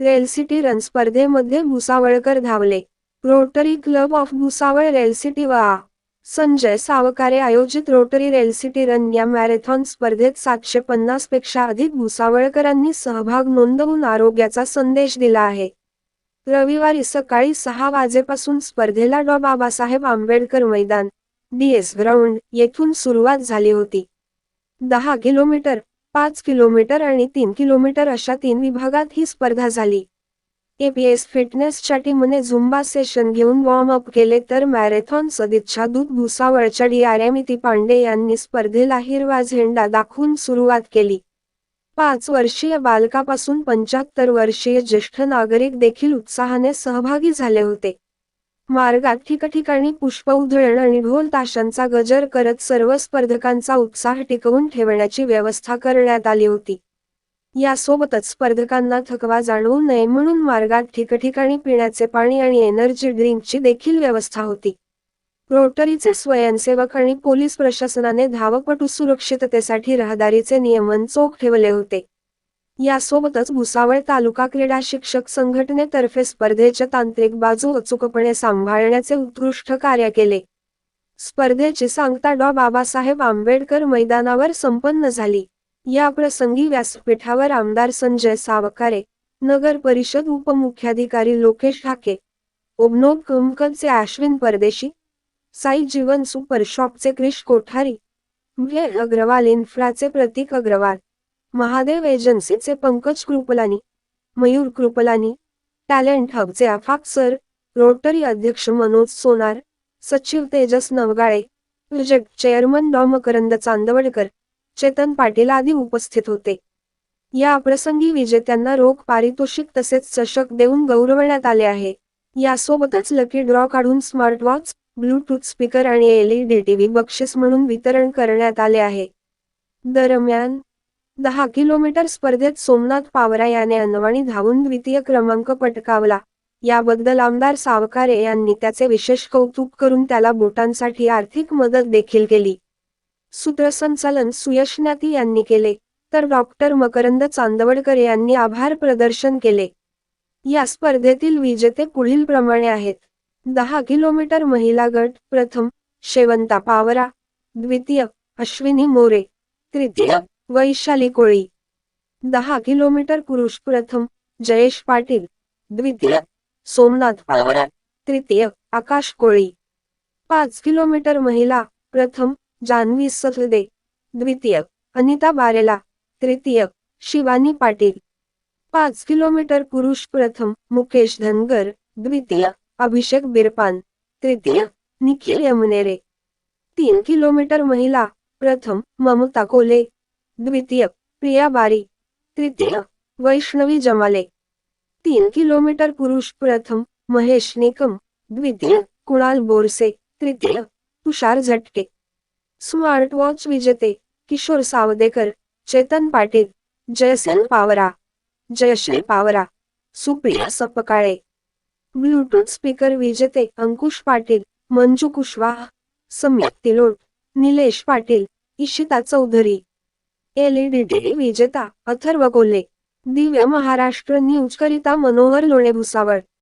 रेलसिटी run स्पर्धेमध्ये भुसावळकर धावले. Rotary Club of Bhusawal rail city व. आ. संजय सावकारे आयोजित रोटरी रेलसिटी रन या मॅरेथॉन स्पर्धेत सातशे पन्नासपेक्षा अधिक भुसावळकरांनी सहभाग नोंदवून आरोग्याचा संदेश दिला आहे. रविवारी सकाळी सहा वाजेपासून स्पर्धेला डॉ. बाबासाहेब आंबेडकर मैदान डीएस ग्राउंड येथून सुरुवात झाली होती. दहा किलोमीटर पाच किलोमीटर आणि तीन किलोमीटर अशा तीन विभागात ही स्पर्धा झाली. एपीएस फिटनेसच्या टीमने झुंबा सेशन घेऊन वॉर्म अप केले तर मॅरेथॉन सदिच्छा दूत भुसावळच्या डीआरएमिती पांडे यांनी स्पर्धेला हिरवा झेंडा दाखवून सुरुवात केली. पाच वर्षीय बालकापासून पंच्याहत्तर वर्षीय ज्येष्ठ नागरिक देखील उत्साहाने सहभागी झाले होते. मार्गात ठिकठिकाणी पुष्प उधळण आणि ढोल ताशांचा गजर करत सर्व स्पर्धकांचा उत्साह टिकवून ठेवण्याची व्यवस्था करण्यात आली होती. यासोबतच स्पर्धकांना थकवा जाणवू नये म्हणून मार्गात ठिकठिकाणी पिण्याचे पाणी आणि एनर्जी ड्रिंकची देखील व्यवस्था होती. रोटरीचे स्वयंसेवक आणि पोलीस प्रशासनाने धावपटू सुरक्षिततेसाठी रहदारीचे नियमन चोख ठेवले होते. यासोबतच भुसावळ तालुका क्रीडा शिक्षक संघटनेतर्फे स्पर्धेच्या तांत्रिक बाजू अचूकपणे सांभाळण्याचे उत्कृष्ट कार्य केले. स्पर्धेची सांगता डॉ. बाबासाहेब आंबेडकर मैदानावर संपन्न झाली. या प्रसंगी व्यासपीठावर आमदार संजय सावकारे नगर परिषद उपमुख्याधिकारी लोकेश ठाके ओबनोब कमकलचे अश्विन परदेशी साई जीवन सुपर शॉपचे क्रिश कोठारी अग्रवाल इन्फ्राचे प्रतीक अग्रवाल महादेव एजन्सीचे पंकज कृपलानी मयूर कृपलानी टॅलेंट हबचे आफाक सर रोटरी अध्यक्ष मनोज सोनार सचिव Tejas Navgale project chairman Dr Makrand Chandwadkar Chetan Patil आदी उपस्थित होते. या प्रसंगी विजेत्यांना रोख पारितोषिक तसेच चषक देऊन गौरवण्यात आले आहे. यासोबतच लकी ड्रॉ काढून स्मार्ट वॉच ब्लूटूथ स्पीकर आणि एलईडी टीव्ही बक्षीस म्हणून वितरण करण्यात आले आहे. दरम्यान दहा किलोमीटर स्पर्धेत सोमनाथ पावरा याने अनवाणी धावून द्वितीय क्रमांक पटकावला. याबद्दल आमदार सावकारे यांनी त्याचे विशेष कौतुक करून त्याला बोटांसाठी आर्थिक मदत देखील केली. सूत्रसंचालन सुयश ज्ञाती यांनी केले तर डॉक्टर मकरंद चांदवडकर यांनी आभार प्रदर्शन केले. या स्पर्धेतील विजेते पुढील प्रमाणे आहेत. दहा किलोमीटर महिला गट प्रथम शेवंता पावरा द्वितीय अश्विनी मोरे तृतीय वैशाली कोळी. दहा किलोमीटर पुरुष प्रथम जयेश पाटील. द्वितीय सोमनाथ तृतीय आकाश कोळी. पाच किलोमीटर महिला प्रथम जान्हवी सफदे. द्वितीय अनिता बारेला. तृतीय शिवानी पाटील. पाच किलोमीटर पुरुष प्रथम मुकेश धनगर. द्वितीय अभिषेक बिरपान. तृतीय निखिल यमुनेरे. तीन किलोमीटर महिला प्रथम ममता कोले. द्वितीय प्रिया बारी तृतीय वैष्णवी जमाले. तीन किलोमीटर पुरुष प्रथम महेश निकम. द्वितीय कुणाल बोरसे. तृतीय तुषार झटके. स्मार्ट वॉच विजेते किशोर सावदेकर. चेतन पाटील जयसेन पावरा. जयश्री पावरा. सुप्रिया सपकाळे. ब्लूटूथ स्पीकर विजेते अंकुश पाटील. मंजू कुशवाह. सम्यक तिलोट. निलेश पाटील. इशिता चौधरी. एलईडी टीव्ही विजेता अथर्व कोल्हे दिव्य महाराष्ट्र न्यूज करिता मनोहर लोणे भुसावळ